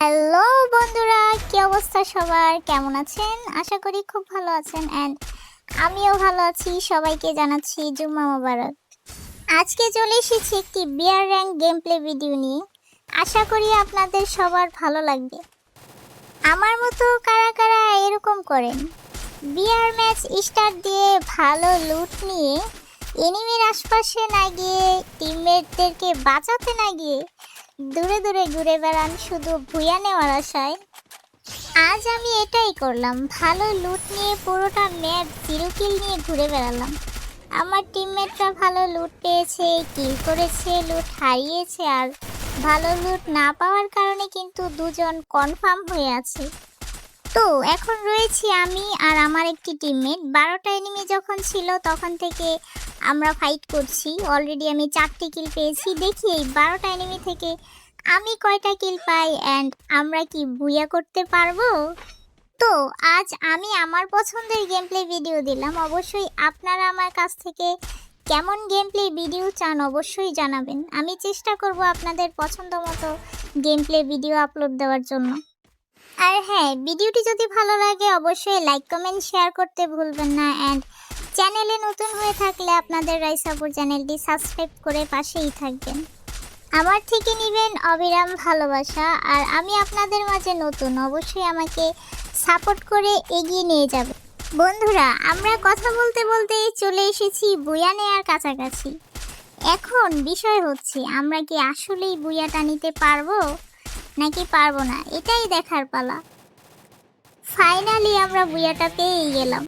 Hello বন্ধুরা, কি অবস্থা সবার? কেমন আছেন? আশা করি খুব ভালো আছেন অ্যান্ড আমিও ভালো আছি। সবাইকে জানাচ্ছি জুম্মা মোবারক। আজকে চলে এসেছি একটি bear rank game play video নিয়ে। আশা করি আপনাদের সবার ভালো লাগবে। আমার মতো কারা কারা এরকম করেন? বিয়ার ম্যাচ স্টার্ট দিয়ে ভালো লুট নিয়ে এনিমির আশপাশে না গিয়ে টিমমেটদেরকে বাঁচাতে না গিয়ে দূরে দূরে ঘুরে বেড়ান, শুধু ভুয়া নেওয়ার আশায়। আজ আমি এটাই করলাম, ভালো লুট নিয়ে পুরোটা ম্যাচ জিরো কিল নিয়ে ঘুরে বেড়ালাম। আমার টিমমেটরা ভালো লুট পেয়েছে কিল করেছে লুট হারিয়েছে, আর ভালো লুট না পাওয়ার কারণে কিন্তু দুজন কনফার্ম হয়ে আছে। তো, এখন রয়েছি আমি আর আমার একটি টিমমেট বারোটা এনিমি যখন ছিল, তখন থেকে আমরা ফাইট করছি। অলরেডি আমি চারটে কিল পেয়েছি। দেখি এই বারোটা এনিমি থেকে আমি কয়টা কিল পাই অ্যান্ড আমরা কি বুয়া করতে পারব? তো, আজ আমি আমার পছন্দের গেম প্লে ভিডিও দিলাম। অবশ্যই আপনারা আমার কাছ থেকে কেমন গেম প্লে ভিডিও চান অবশ্যই জানাবেন। আমি চেষ্টা করব আপনাদের পছন্দ মতো গেম প্লে ভিডিও আপলোড দেওয়ার জন্য। আর হ্যাঁ ভিডিওটি যদি ভালো লাগে অবশ্যই লাইক কমেন্ট শেয়ার করতে ভুলবেন না অ্যান্ড চ্যানেলে নতুন হয়ে থাকলে আপনাদের রাইসাপুর চ্যানেলটি সাবস্ক্রাইব করে পাশেই থাকবেন। আমার থেকে নেবেন অবিরাম ভালোবাসা, আর আমি আপনাদের মাঝে নতুন, অবশ্যই আমাকে সাপোর্ট করে এগিয়ে নিয়ে যাবে। বন্ধুরা, আমরা কথা বলতে বলতে চলে এসেছি বুয়া নেয়ার কাছাকাছি। এখন বিষয় হচ্ছে, আমরা কি আসলেই বুয়াটা নিতে পারব, নাকি পারব না, এটাই দেখার পালা। ফাইনালি আমরা বুয়াটা পেয়েই গেলাম।